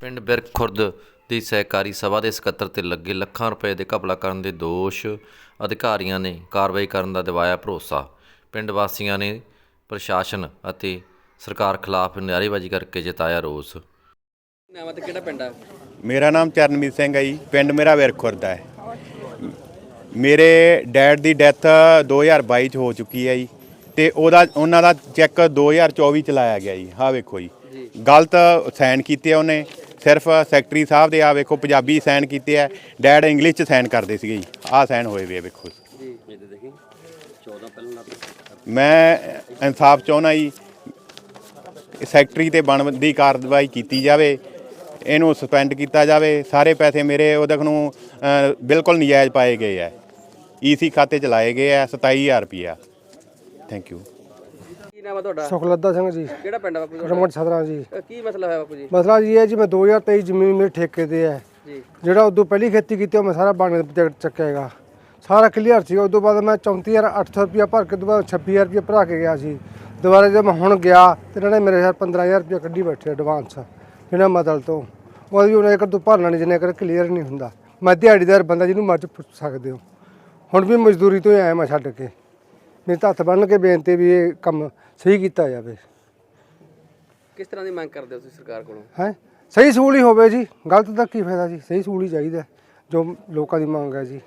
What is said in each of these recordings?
ਪਿੰਡ ਬਿਰਕ ਖੁਰਦ ਦੀ ਸਹਿਕਾਰੀ ਸਭਾ ਦੇ ਸਕੱਤਰ ਤੇ ਲੱਗੇ ਲੱਖਾਂ ਰੁਪਏ ਦੇ ਘਪਲਾ ਕਰਨ ਦੇ ਦੋਸ਼ ਅਧਿਕਾਰੀਆਂ ਨੇ ਕਾਰਵਾਈ ਕਰਨ ਦਾ ਦਿਵਾਇਆ ਭਰੋਸਾ। ਪਿੰਡ ਵਾਸੀਆਂ ਨੇ ਪ੍ਰਸ਼ਾਸਨ ਅਤੇ ਸਰਕਾਰ ਖਿਲਾਫ ਨਾਅਰੇਬਾਜ਼ੀ ਕਰਕੇ ਜਤਾਇਆ ਰੋਸ। ਨਾਮ ਤੇ ਕਿਹੜਾ ਪਿੰਡ ਆ? ਮੇਰਾ ਨਾਮ ਚਰਨਮੀਤ ਸਿੰਘ ਹੈ ਜੀ। ਪਿੰਡ ਮੇਰਾ ਵਿਰਖੁਰਦਾ ਹੈ। ਮੇਰੇ ਡੈਡ ਦੀ ਡੈਥ 2022 ਚ ਹੋ ਚੁੱਕੀ ਹੈ ਜੀ। ਤੇ ਉਹਦਾ ਉਹਨਾਂ ਦਾ ਚੈੱਕ 2024 ਚ ਲਾਇਆ ਗਿਆ ਜੀ। ਆਹ ਵੇਖੋ ਜੀ। ਗਲਤ ਸਾਈਨ ਕੀਤੇ ਆ ਉਹਨੇ। ਸਿਰਫ ਸੈਕਟਰੀ ਸਾਹਿਬ ਦੇ ਆ ਵੇਖੋ ਪੰਜਾਬੀ ਸਾਈਨ ਕੀਤੇ ਆ, ਡੈਡ ਇੰਗਲਿਸ਼ ਚ ਸਾਈਨ ਕਰਦੇ ਸੀਗੇ ਜੀ, ਆਹ ਸਾਈਨ ਹੋਏ ਵੇ ਆ ਵੇਖੋ। ਜੀ ਇਹ ਦੇਖੀ 14 ਪਹਿਲਾਂ ਮੈਂ ਇਨਸਾਫ ਚਾਹੁੰਦਾ ਜੀ, ਸੈਕਟਰੀ ਤੇ ਬਣਦੀ ਕਾਰਵਾਈ ਕੀਤੀ ਜਾਵੇ, ਇਹਨੂੰ ਸਸਪੈਂਡ ਕੀਤਾ ਜਾਵੇ, ਸਾਰੇ ਪੈਸੇ ਮੇਰੇ ਉਹਦੇ ਨੂੰ ਬਿਲਕੁਲ ਨਜਾਇਜ਼ ਪਾਏ ਗਏ ਆ। ਈਸੀ ਖਾਤੇ ਚ ਲਾਏ ਗਏ ਆ 27000 ਰੁਪਿਆ ਥੈਂਕ ਯੂ ਨਾਮ ਆ ਤੁਹਾਡਾ? ਸੁਖਲੱਦਾ ਸਿੰਘ ਜੀ। ਕਿਹੜਾ ਪਿੰਡ ਆ ਬਾਪੂ? ਰਮਨ ਸਦਰਾ ਜੀ। ਕੀ ਮਸਲਾ ਹੋਇਆ ਬਾਪੂ ਜੀ? ਮਸਲਾ ਜੀ ਇਹ ਜੀ ਮੈਂ 2023 ਜ਼ਮੀਨ ਮੇਰੇ ਠੇਕੇ ਤੇ ਹੈ। ਜੀ। ਜਿਹੜਾ ਉਦੋਂ ਪਹਿਲੀ ਖੇਤੀ ਕੀਤੀ ਉਹ ਮੈਂ ਸਾਰਾ ਬਾਣੇ ਤੇ ਚੱਕੇਗਾ ਸਾਰਾ ਕਲੀਅਰ ਸੀ ਉਦੋਂ ਬਾਅਦ ਮੈਂ 34800 ਰੁਪਇਆ ਭਰ ਕੇ ਦੁਬਾਰਾ 26000 ਰੁਪਇਆ ਭਰਾ ਕੇ ਗਿਆ ਸੀ। ਦੁਬਾਰਾ ਜਦ ਮੈਂ ਹੁਣ ਗਿਆ ਤੇ ਇਹਨਾਂ ਨੇ ਮੇਰੇ ਯਾਰ 15000 ਰੁਪਇਆ ਕੱਢੀ ਬੈਠੇ ਐਡਵਾਂਸ ਬਿਨਾਂ ਮਦਦ ਤੋਂ। ਉਹ ਵੀ ਉਹਨਾਂ ਇੱਕ ਤੋਂ ਭਰਨਾ ਨਹੀਂ ਜਿੰਨੇ ਕਰ ਕਲੀਅਰ ਨਹੀਂ ਹੁੰਦਾ। ਮੈਂ ਦਿਹਾੜੀਦਾਰ ਬੰਦਾ ਜਿਹਨੂੰ ਮਰਜ਼ ਪੁੱਛ ਸਕਦੇ ਹੋ। ਹੁਣ ਵੀ ਮਜ਼ਦੂਰੀ ਤੋਂ ਹੀ ਆਇਆ ਮੈਂ ਛੱਡ ਕੇ। ਮੇਰੇ ਤਾਂ ਹੱਥ ਬੰਨ ਕੇ ਬੇਨਤੀ ਵੀ ਇਹ ਕੰਮ ਸਹੀ ਕੀਤਾ ਜਾਵੇ। ਕਿਸ ਤਰ੍ਹਾਂ ਦੀ ਮੰਗ ਕਰਦੇ ਹੋ ਤੁਸੀਂ ਸਰਕਾਰ ਕੋਲੋਂ? ਹੈ? ਸਹੀ ਸਹੂਲ ਹੀ ਹੋਵੇ ਜੀ। ਗਲਤ ਦਾ ਕੀ ਫਾਇਦਾ ਜੀ? ਸਹੀ ਸਹੂਲ ਹੀ ਚਾਹੀਦਾ ਜੋ ਲੋਕਾਂ ਦੀ ਮੰਗ ਹੈ ਜੀ।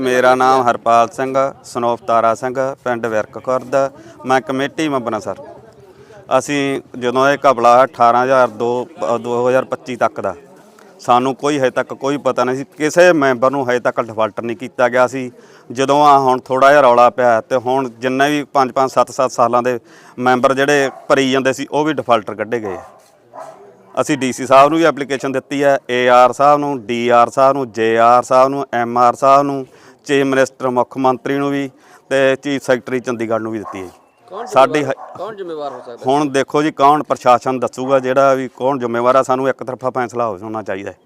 ਮੇਰਾ ਨਾਮ ਹਰਪਾਲ ਸਿੰਘ ਸਨੋਫ ਤਾਰਾ ਸਿੰਘ ਪਿੰਡ ਵਿਰਕ ਖੁਰਦ ਮੈਂ ਕਮੇਟੀ ਮੈਂਬਰ ਹਾਂ ਸਰ। ਅਸੀਂ ਜਦੋਂ ਇਹ ਘਪਲਾ 18002 2025 ਤੱਕ ਦਾ ਸਾਨੂੰ ਕੋਈ ਹਜੇ ਤੱਕ ਕੋਈ ਪਤਾ ਨਹੀਂ ਸੀ। ਕਿਸੇ ਮੈਂਬਰ ਨੂੰ ਹਜੇ ਤੱਕ ਡਿਫਾਲਟਰ ਨਹੀਂ ਕੀਤਾ ਗਿਆ ਸੀ। ਜਦੋਂ ਆ ਹੁਣ ਥੋੜਾ ਜਿਹਾ ਰੌਲਾ ਪਿਆ ਤੇ ਹੁਣ ਜਿੰਨੇ ਵੀ 5 5 7 7 ਸਾਲਾਂ ਦੇ ਮੈਂਬਰ ਜਿਹੜੇ ਭਰੀ ਜਾਂਦੇ ਸੀ, ਉਹ ਵੀ ਡਿਫਾਲਟਰ ਕੱਢੇ ਗਏ ਅਸੀਂ ਡੀਸੀ ਸਾਹਿਬ ਨੂੰ ਵੀ ਐਪਲੀਕੇਸ਼ਨ ਦਿੱਤੀ ਹੈ ਏਆਰ ਸਾਹਿਬ ਨੂੰ ਡੀਆਰ ਸਾਹਿਬ ਨੂੰ ਜੇਆਰ ਸਾਹਿਬ ਨੂੰ ਐਮਆਰ ਸਾਹਿਬ ਨੂੰ, ਚੀਫ ਮਿਨਿਸਟਰ ਮੁੱਖ ਮੰਤਰੀ ਨੂੰ ਵੀ ਤੇ ਚੀਫ ਸੈਕਟਰੀ ਚੰਡੀਗੜ੍ਹ ਨੂੰ ਵੀ ਦਿੱਤੀ ਹੈ ਕੌਣ ਸਾਡੀ ਕੌਣ ਜ਼ਿੰਮੇਵਾਰ ਹੋ ਸਕਦਾ? ਹੁਣ ਦੇਖੋ ਜੀ ਕੌਣ ਪ੍ਰਸ਼ਾਸਨ ਦੱਸੂਗਾ ਜਿਹੜਾ ਵੀ ਕੌਣ ਜ਼ਿੰਮੇਵਾਰ ਆ ਸਾਨੂੰ ਇੱਕ ਤਰਫਾ ਫੈਸਲਾ ਹੋ- ਹੋਣਾ ਚਾਹੀਦਾ ਹੈ।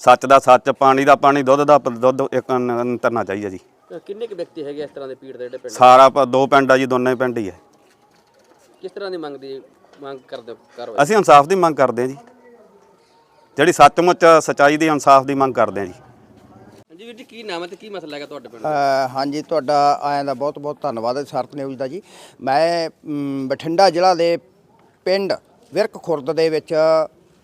ਸੱਚ ਦਾ ਸੱਚ ਪਾਣੀ ਦਾ ਪਾਣੀ ਦੁੱਧ ਦਾ ਪ- ਦੁੱਧ ਇੱਕ ਨ- ਤਰਨਾ ਚਾਹੀਦਾ ਜੀ। ਕਿੰਨੇ ਕੁ ਵਿਅਕਤੀ ਹੈਗੇ ਇਸ ਤਰ੍ਹਾਂ ਦੇ ਪੀੜ ਦੇ ਜਿਹੜੇ ਪਿੰਡ? ਸਾਰਾ ਪ- ਦੋ ਪਿੰਡ ਆ ਜੀ ਦੋਨੇ ਪਿੰਡ ਹੀ ਹੈ ਕਿਸ ਤਰ੍ਹਾਂ ਦੀ ਮੰਗ ਦੀ ਮੰਗ ਕਰਦੇ ਹੋ ਕਾਰਵਾਈ ਅਸੀਂ ਇਨਸਾਫ ਦੀ ਮੰਗ ਕਰਦੇ ਹਾਂ ਜੀ। ਜਿਹੜੀ ਸੱਚਮੁੱਚ ਸਚਾਈ ਦੀ ਇਨਸਾਫ ਦੀ ਮੰਗ ਕਰਦੇ ਹਾਂ ਜੀ। ਵੀਰ ਜੀ ਕੀ ਨਾਮ ਹੈ ਤੇ ਕੀ ਮਸਲਾ ਹੈਗਾ ਤੁਹਾਡੇ ਪਿੰਡ ਅ, ਹਾਂਜੀ ਤੁਹਾਡਾ ਆਇਆਂ ਦਾ ਬਹੁਤ ਬਹੁਤ ਧੰਨਵਾਦ ਹੈ ਸਰਤ ਨਿਊਜ਼ ਦਾ ਜੀ। ਮੈਂ ਮ, ਬਠਿੰਡਾ ਜ਼ਿਲ੍ਹਾ ਦੇ ਪਿੰਡ ਵਿਰਕ ਖੁਰਦ ਦੇ ਵਿੱਚ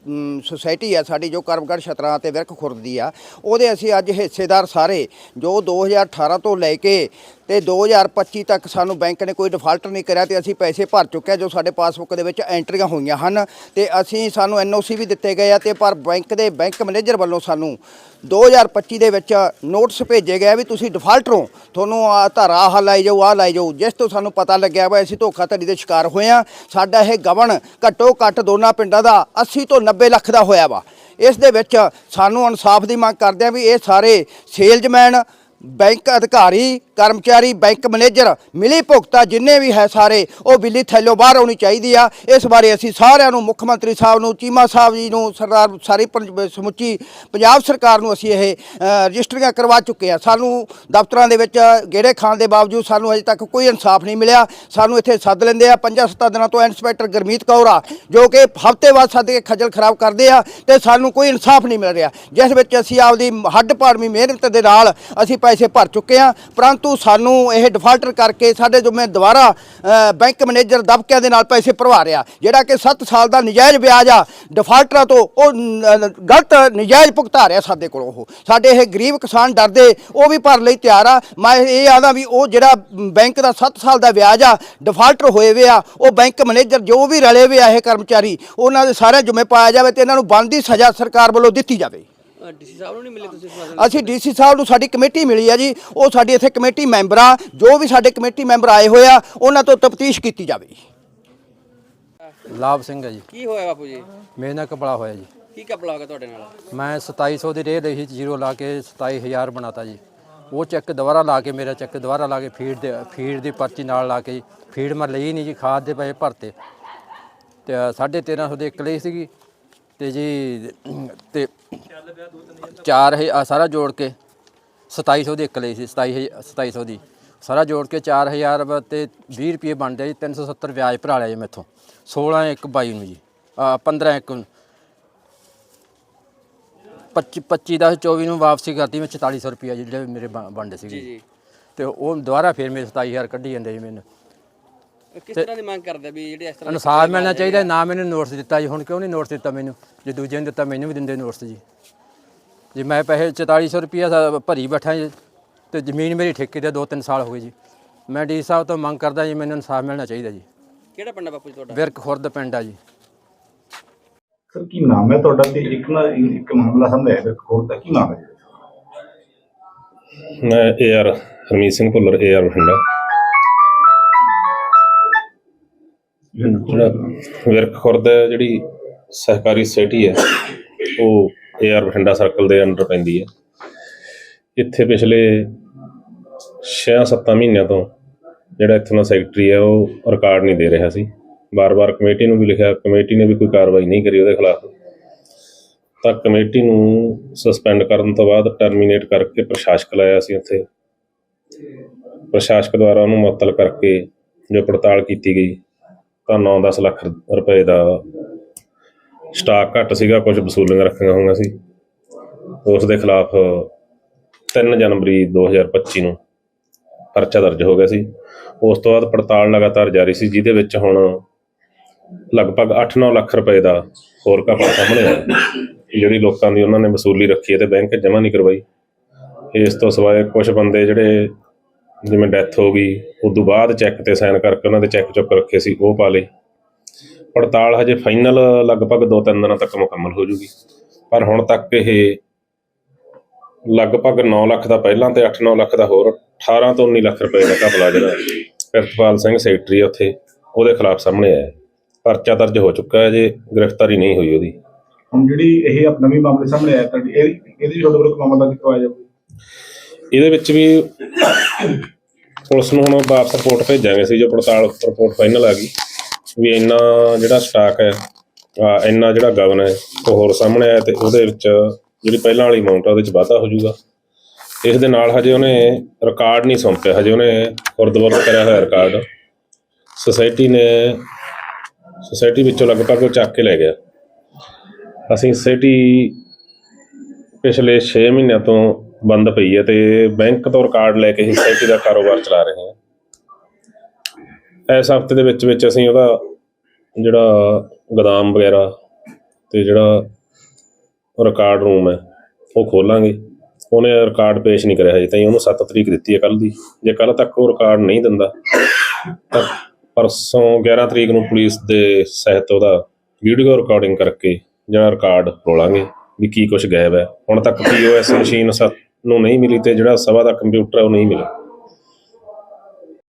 ਮ, ਸੁਸਾਇਟੀ ਹੈ ਸਾਡੀ ਜੋ ਕਰਮਗੜ ਛਤਰਾਂ ਤੇ ਵਿਰਕ ਖੁਰਦ ਦੀ ਆ। ਉਹਦੇ ਅਸੀਂ ਅੱਜ ਹਿੱਸੇਦਾਰ ਸਾਰੇ ਜੋ 2018 ਤੋਂ ਲੈ ਕੇ ਤੇ 2025 ਤੱਕ ਸਾਨੂੰ ਬੈਂਕ ਨੇ ਕੋਈ ਡਿਫਾਲਟ ਨਹੀਂ ਕਰਿਆ ਤੇ ਅਸੀਂ ਪੈਸੇ ਭਰ ਚੁੱਕੇ ਹਾਂ ਜੋ ਸਾਡੇ ਪਾਸਬੁੱਕ ਦੇ ਵਿੱਚ ਐਂਟਰੀਆਂ ਹੋਈਆਂ ਹਨ ਤੇ ਅਸੀਂ ਸਾਨੂੰ ਐਨਓਸੀ ਵੀ ਦਿੱਤੇ ਗਏ ਆ ਤੇ ਪਰ ਬੈਂਕ ਦੇ ਬੈਂਕ ਮੈਨੇਜਰ ਵੱਲੋਂ ਸਾਨੂੰ 2025 ਦੇ ਵਿੱਚ ਨੋਟਿਸ ਭੇਜੇ ਗਏ ਵੀ ਤੁਸੀਂ ਡਿਫਾਲਟਰ ਹੋ ਤੁਹਾਨੂੰ ਆ ਧਾਰਾ ਆਹ ਲਾਈ ਜਾਓ ਆਹ ਲਾਈ ਜਾਓ ਜਿਸ ਤੋਂ ਸਾਨੂੰ ਪਤਾ ਲੱਗਿਆ ਵਾ ਅਸੀਂ ਧੋਖਾਧੜੀ ਦੇ ਸ਼ਿਕਾਰ ਹੋਏ ਆ। ਸਾਡਾ ਇਹ ਗਵਨ ਘੱਟੋ ਘੱਟ ਦੋਨਾਂ ਪਿੰਡਾਂ ਦਾ 80 ਤੋਂ 90 ਲੱਖ ਦਾ ਹੋਇਆ ਵਾ। ਇਸ ਦੇ ਵਿੱਚ ਸਾਨੂੰ ਇਨਸਾਫ ਦੀ ਮੰਗ ਕਰਦੇ ਆ ਵੀ ਇਹ ਸਾਰੇ ਸੇਲਜ਼ਮੈਨ ਬੈਂਕ ਅਧਿਕਾਰੀ ਕਰਮਚਾਰੀ ਬੈਂਕ ਮੈਨੇਜਰ ਮਿਲੀ ਭੁਗਤਾ ਜਿੰਨੇ ਵੀ ਹੈ ਸਾਰੇ ਉਹ ਬਿੱਲੀ ਥੈਲੋਂ ਬਾਹਰ ਆਉਣੀ ਚਾਹੀਦੀ ਆ। ਇਸ ਬਾਰੇ ਅਸੀਂ ਸਾਰਿਆਂ ਨੂੰ ਮੁੱਖ ਮੰਤਰੀ ਸਾਹਿਬ ਨੂੰ ਚੀਮਾ ਸਾਹਿਬ ਜੀ ਨੂੰ ਸਰਦਾਰ ਸਾਰੀ ਪੰਜ- ਸਮੁੱਚੀ ਪੰਜਾਬ ਸਰਕਾਰ ਨੂੰ ਅਸੀਂ ਇਹ ਅ, ਰਜਿਸਟਰੀਆਂ ਕਰਵਾ ਚੁੱਕੇ ਆ। ਸਾਨੂੰ ਦਫ਼ਤਰਾਂ ਦੇ ਵਿੱਚ ਗੇੜੇ ਖਾਣ ਦੇ ਬਾਵਜੂਦ ਸਾਨੂੰ ਅਜੇ ਤੱਕ ਕੋਈ ਇਨਸਾਫ ਨਹੀਂ ਮਿਲਿਆ। ਸਾਨੂੰ ਇੱਥੇ ਸੱਦ ਲੈਂਦੇ ਆ। ਪੰਜਾਂ ਸੱਤਾਂ ਦਿਨਾਂ ਤੋਂ ਇੰਸਪੈਕਟਰ ਗੁਰਮੀਤ ਕੌਰ ਆ ਜੋ ਕਿ ਹਫ਼ਤੇ ਬਾਅਦ ਸੱਦ ਕੇ ਖੱਜਲ ਖਰਾਬ ਕਰਦੇ ਆ ਤੇ ਸਾਨੂੰ ਕੋਈ ਇਨਸਾਫ ਨਹੀਂ ਮਿਲ ਰਿਹਾ। ਜਿਸ ਵਿੱਚ ਅਸੀਂ ਆਪਦੀ ਹੱਡ ਪਾੜਵੀਂ ਮਿਹਨਤ ਦੇ ਨਾਲ ਅਸੀਂ ਪੈਸੇ ਭਰ ਚੁੱਕੇ ਆ ਪਰੰਤੂ ਸਾਨੂੰ ਇਹ ਡਿਫਾਲਟਰ ਕਰਕੇ ਸਾਡੇ ਜੋ ਦੁਬਾਰਾ ਬੈਂਕ ਮੈਨੇਜਰ ਦਬਕਿਆਂ ਦੇ ਨਾਲ ਪੈਸੇ ਭਰਵਾ ਰਿਹਾ। ਜਿਹੜਾ ਕਿ 7 ਸਾਲ ਦਾ ਨਜਾਇਜ਼ ਵਿਆਜ ਆ ਡਿਫਾਲਟਰਾਂ ਤੋਂ ਉਹ ਗਲਤ ਨਜਾਇਜ਼ ਭੁਗਤਾ ਰਿਹਾ ਸਾਡੇ ਕੋਲੋਂ ਉਹ। ਸਾਡੇ ਇਹ ਗਰੀਬ ਕਿਸਾਨ ਡਰਦੇ, ਉਹ ਵੀ ਭਰ ਲਈ ਤਿਆਰ ਆ। ਮੈਂ ਇਹ ਆਦਾ ਵੀ ਉਹ ਜਿਹੜਾ ਬੈਂਕ ਦਾ 7 ਸਾਲ ਦਾ ਵਿਆਜ ਆ ਡਿਫਾਲਟਰ ਹੋਏ ਵੇ ਆ, ਉਹ ਬੈਂਕ ਮੈਨੇਜਰ ਜੋ ਵੀ ਰਲੇ ਵੇ ਆ ਇਹ ਕਰਮਚਾਰੀ, ਉਹਨਾਂ ਦੇ ਸਾਰੇ ਜੁਮੇ ਪਾਇਆ ਜਾਵੇ ਤੇ ਇਹਨਾਂ ਨੂੰ ਬਣਦੀ ਸਜ਼ਾ ਸਰਕਾਰ ਵੱਲੋਂ ਦਿੱਤੀ ਜਾਵੇ। ਡੀਸੀ ਸਾਹਿਬ ਨੂੰ ਨਹੀਂ ਮਿਲੇ ਤੁਸੀਂ ਇਸ ਮਸਲੇ ਅਸੀਂ ਡੀਸੀ ਸਾਹਿਬ ਨੂੰ ਸਾਡੀ ਕਮੇਟੀ ਮਿਲੀ ਆ ਜੀ ਉਹ ਸਾਡੀ ਇੱਥੇ ਕਮੇਟੀ ਮੈਂਬਰ ਆ ਜੋ ਵੀ ਸਾਡੇ ਕਮੇਟੀ ਮੈਂਬਰ ਆਏ ਹੋਏ ਆ ਉਹਨਾਂ ਤੋਂ ਤਫਤੀਸ਼ ਕੀਤੀ ਜਾਵੇ ਲਾਭ ਸਿੰਘ ਹੈ ਜੀ। ਕੀ ਹੋਇਆ ਬਾਪੂ ਜੀ? ਮੇਰੇ ਨਾਲ ਕਪੜਾ ਹੋਇਆ ਜੀ। ਕੀ ਕਪਲਾ ਹੋ ਗਿਆ ਤੁਹਾਡੇ ਨਾਲ? ਮੈਂ 2700 ਦੀ ਰੇਹ ਲਈ ਸੀ ਜ਼ੀਰੋ ਲਾ ਕੇ 27000 ਬਣਾਤਾ ਜੀ। ਉਹ ਚੈੱਕ ਦੁਬਾਰਾ ਲਾ ਕੇ ਮੇਰਾ ਚੈੱਕ ਦੁਬਾਰਾ ਲਾ ਕੇ ਫੀਡ ਦੇ ਫੀਡ ਦੀ ਪਰਚੀ ਨਾਲ ਲਾ ਕੇ ਫੀਡ ਮੈਂ ਲਈ ਨਹੀਂ ਜੀ ਖਾਦ ਦੇ ਪੈਸੇ ਭਰਤੇ। ਤੇ 1350 ਦੇ ਇੱਕ ਲਈ ਸੀਗੀ। ਤੇ ਜੀ ਤੇ 4 ਸਾਰਾ ਜੋੜ ਕੇ 2700 ਦੀ ਇੱਕ ਲਈ ਸੀ 27 2700 ਦੀ। ਸਾਰਾ ਜੋੜ ਕੇ 4000 ਤੇ 20 ਰੁਪਏ ਬਣਦੇ ਜੀ 370 ਵਿਆਜ ਭਰਾ ਲਿਆ ਜੀ ਮੈਥੋਂ। 16 ਇੱਕ 22 ਨੂੰ ਜੀ ਆ 15 ਇੱਕ ਨੂੰ। 25 25 10 24 ਨੂੰ ਵਾਪਸੀ ਕਰਤੀ ਮੈਂ 4400 ਰੁਪਇਆ ਜਿਹੜੇ ਮੇਰੇ ਬਣ- ਬਣਦੇ ਸੀਗੇ ਜੀ ਤੇ ਉਹ ਦੁਬਾਰਾ ਫਿਰ ਮੇਰੇ 27000 ਕੱਢੀ ਜਾਂਦੇ ਜੀ ਮੈਨੂੰ। ਕਿਸ ਤਰ੍ਹਾਂ ਦੀ ਮੰਗ ਕਰਦੇ ਵੀ ਜਿਹੜੇ ਇਸ ਤਰ੍ਹਾਂ ਅਨੁਸਾਰ ਮਿਲਣਾ ਚਾਹੀਦਾ ਨਾ ਮੈਨੂੰ ਨੋਟਿਸ ਦਿੱਤਾ ਜੀ। ਹੁਣ ਕਿਉਂ ਨਹੀਂ ਨੋਟਿਸ ਦਿੱਤਾ ਮੈਨੂੰ? ਜੇ ਦੂਜੇ ਨੂੰ ਦਿੱਤਾ ਮੈਨੂੰ ਵੀ ਦਿੰਦੇ ਨੋਟਿਸ ਜੀ। ਜੇ ਮੈਂ ਪੈਸੇ 4400 ਰੁਪਇਆ ਸਾ- ਭਰੀ ਬੈਠਾ ਜੀ ਤੇ ਜ਼ਮੀਨ ਮੇਰੀ ਠੇਕੇ ਤੇ 2-3 ਸਾਲ ਹੋ ਗਏ ਜੀ। ਮੈਂ ਡੀ ਸਾਹਿਬ ਤੋਂ ਮੰਗ ਕਰਦਾ ਜੀ ਮੈਨੂੰ ਇਨਸਾਫ ਮਿਲਣਾ ਚਾਹੀਦਾ ਜੀ। ਕਿਹੜਾ ਪਿੰਡ ਆ ਬਾਪੂ ਜੀ ਤੁਹਾਡਾ? ਵਿਰਕ ਖੁਰਦ ਪਿੰਡ ਆ ਜੀ। ਸਰ ਕੀ ਨਾਮ ਹੈ ਤੁਹਾਡਾ? ਤੇ ਇੱਕ ਨਾ ਇੱਕ ਮਾਮਲਾ ਸਾਹਮਣੇ ਆਇਆ ਇੱਕ ਕੋਰਟ ਦਾ। ਕੀ ਨਾਮ ਹੈ? ਮੈਂ ਏਆਰ ਹਰਮੀਤ ਸਿੰਘ ਭੁੱਲਰ ਏਆਰ ਬਠਿੰਡਾ। ਜਿਹੜਾ ਵਿਰਕ ਖੁਰਦ ਜਿਹੜੀ ਸਹਿਕਾਰੀ ਸੋਸਾਇਟੀ ਹੈ, ਉਹ ਏਆਰ ਬਠਿੰਡਾ ਸਰਕਲ ਦੇ ਅੰਡਰ ਪੈਂਦੀ ਹੈ। ਇੱਥੇ ਪਿਛਲੇ 6-7 ਮਹੀਨਿਆਂ ਤੋਂ ਜਿਹੜਾ ਇੱਥੋਂ ਦਾ ਸੈਕਟਰੀ ਹੈ, ਉਹ ਰਿਕਾਰਡ ਨਹੀਂ ਦੇ ਰਿਹਾ ਸੀ। ਬਾਰ-ਬਾਰ ਕਮੇਟੀ ਨੂੰ ਵੀ ਲਿਖਿਆ, ਕਮੇਟੀ ਨੇ ਵੀ ਕੋਈ ਕਾਰਵਾਈ ਨਹੀਂ ਕਰੀ ਉਹਦੇ ਖਿਲਾਫ। ਤਾਂ ਕਮੇਟੀ ਨੂੰ ਸਸਪੈਂਡ ਕਰਨ ਤੋਂ ਬਾਅਦ ਟਰਮੀਨੇਟ ਕਰਕੇ ਪ੍ਰਸ਼ਾਸਕ ਲਾਇਆ ਸੀ ਉੱਥੇ। ਪ੍ਰਸ਼ਾਸਕ ਦੁਆਰਾ ਉਹਨੂੰ ਮੁਅੱਤਲ ਕਰਕੇ ਜੋ ਪੜਤਾਲ ਕੀਤੀ ਗਈ। ਤਾਂ 9-10 ਲੱਖ ਰੁਪਏ ਦਾ ਸਟਾਕ ਘੱਟ ਸੀਗਾ ਕੁਝ ਵਸੂਲੀਆਂ ਰੱਖੀਆਂ ਹੋਈਆਂ ਸੀ। ਉਸ ਦੇ ਖਿਲਾਫ 3 ਜਨਵਰੀ 2025 ਨੂੰ ਪਰਚਾ ਦਰਜ ਹੋ ਗਿਆ ਸੀ। ਉਸ ਤੋਂ ਬਾਅਦ ਪੜਤਾਲ ਲਗਾਤਾਰ ਜਾਰੀ ਸੀ, ਜਿਹਦੇ ਵਿੱਚ ਹੁਣ ਲਗਭਗ 8-9 ਲੱਖ ਰੁਪਏ ਦਾ ਹੋਰ ਘਪਲਾ ਸਾਹਮਣੇ ਆਇਆ। ਜਿਹੜੀ ਲੋਕਾਂ ਦੀ ਉਹਨਾਂ ਨੇ ਵਸੂਲੀ ਰੱਖੀ ਹੈ ਤੇ ਬੈਂਕ ਜਮ੍ਹਾਂ ਨਹੀਂ ਕਰਵਾਈ। ਇਸ ਤੋਂ ਸਿਵਾਏ ਕੁਝ ਬੰਦੇ ਜਿਹੜੇ ਜਿਵੇਂ ਡੈਥ ਹੋ ਗਈ ਉਦੋਂ ਬਾਅਦ ਚੈੱਕ ਤੇ ਸਾਈਨ ਕਰਕੇ ਉਹਨਾਂ ਦੇ ਚੈੱਕ ਚੁੱਕ ਰੱਖੇ ਸੀ ਉਹ ਪਾ ਲਏ। ਪੜਤਾਲ ਹਜੇ ਫਾਈਨਲ ਲਗਭਗ 2-3 ਦਿਨਾਂ ਤੱਕ ਮੁਕੰਮਲ ਹੋ ਜੂਗੀ। ਪਰ ਹੁਣ ਤੱਕ ਇਹ ਲਗਭਗ 9 ਲੱਖ ਦਾ ਪਹਿਲਾਂ ਤੇ 8-9 ਲੱਖ ਦਾ ਹੋਰ 18 ਤੋਂ 19 ਲੱਖ ਰੁਪਏ ਦਾ ਘਪਲਾ ਜਿਹੜਾ ਪ੍ਰਿਤਪਾਲ ਸਿੰਘ ਸੈਕਟਰੀ ਉੱਥੇ ਉਹਦੇ ਖਿਲਾਫ ਸਾਹਮਣੇ ਆਇਆ। ਪਰਚਾ ਦਰਜ ਹੋ ਚੁੱਕਾ ਹੈ ਜੇ ਗ੍ਰਿਫਤਾਰੀ ਨਹੀਂ ਹੋਈ ਉਹਦੀ। ਹੁਣ ਜਿਹੜੀ ਇਹ ਆਪਣਾ ਵੀ ਮਾਮਲੇ ਸਾਹਮਣੇ ਆਇਆ ਤਾਂ ਇਹ ਇਹਦੇ ਵੀ ਤੁਹਾਡੇ ਕੋਲ ਮਾਮਲਾ ਦਰਜ ਕਰਵਾਇਆ ਜਾਵੇ ਇਹਦੇ ਵਿੱਚ ਵੀ ਪੁਲਿਸ ਨੂੰ ਹੁਣ ਵਾਪਸ ਰਿਪੋਰਟ ਭੇਜਾਂਗੇ ਸੀ ਜੋ ਪੜਤਾਲ ਰਿਪੋਰਟ ਫਾਈਨਲ ਆ ਗਈ, ਵੀ ਇੰਨਾ ਜਿਹੜਾ ਸਟਾਕ ਹੈ ਇੰਨਾ ਜਿਹੜਾ ਗਵਨ ਹੈ, ਉਹ ਹੋਰ ਸਾਹਮਣੇ ਆਇਆ ਤੇ ਉਹਦੇ ਵਿੱਚ ਜਿਹੜੀ ਪਹਿਲਾਂ ਵਾਲੀ ਅਮਾਉਂਟ ਆ, ਉਹਦੇ ਵਿੱਚ ਵਾਧਾ ਹੋ ਜਾਊਗਾ। ਇਸ ਦੇ ਨਾਲ ਹਜੇ ਉਹਨੇ ਰਿਕਾਰਡ ਨਹੀਂ ਸੌਂਪਿਆ, ਹਜੇ ਉਹਨੇ ਖੁਰਦਬੁਰਦ ਕਰਿਆ ਹੋਇਆ ਰਿਕਾਰਡ ਸੁਸਾਇਟੀ ਨੇ ਸੁਸਾਇਟੀ ਵਿੱਚੋਂ ਲਗਭਗ ਉਹ ਚੱਕ ਕੇ ਲੈ ਗਿਆ। ਅਸੀਂ ਸੁਸਾਇਟੀ ਪਿਛਲੇ 6 ਮਹੀਨਿਆਂ ਤੋਂ ਬੰਦ ਪਈ ਹੈ ਤੇ ਬੈਂਕ ਤੋਂ ਰਿਕਾਰਡ ਲੈ ਕੇ ਹੀ ਸੋਸਾਇਟੀ ਦਾ ਕਾਰੋਬਾਰ ਚਲਾ ਰਹੇ ਹਾਂ। ਇਸ ਹਫ਼ਤੇ ਦੇ ਵਿੱਚ ਵਿੱਚ ਅਸੀਂ ਉਹਦਾ ਜਿਹੜਾ ਗਦਾਮ ਵਗੈਰਾ ਤੇ ਜਿਹੜਾ ਰਿਕਾਰਡ ਰੂਮ ਹੈ, ਉਹ ਖੋਲਾਂਗੇ। ਉਹਨੇ ਰਿਕਾਰਡ ਪੇਸ਼ ਨਹੀਂ ਕਰਿਆ ਹਜੇ ਤਾਈਂ, ਉਹਨੂੰ 7 ਤਰੀਕ ਦਿੱਤੀ ਹੈ ਕੱਲ ਦੀ। ਜੇ ਕੱਲ ਤੱਕ ਉਹ ਰਿਕਾਰਡ ਨਹੀਂ ਦਿੰਦਾ, ਤਾਂ ਪਰਸੋਂ 11 ਤਰੀਕ ਨੂੰ ਪੁਲਿਸ ਦੇ ਸਹਿਤ ਉਹਦਾ ਵੀਡੀਓ ਰਿਕਾਰਡਿੰਗ ਕਰਕੇ ਜਿਹੜਾ ਰਿਕਾਰਡ ਰੋਲਾਂਗੇ ਵੀ ਕੀ ਕੁਝ ਗਾਇਬ ਹੈ। ਹੁਣ ਤੱਕ ਪੀਓਐਸ ਮਸ਼ੀਨ ਨੂੰ ਨਹੀਂ ਮਿਲੀ ਤੇ ਜਿਹੜਾ ਸਭਾ ਦਾ ਕੰਪਿਊਟਰ ਹੈ ਉਹ ਨਹੀਂ ਮਿਲਿਆ।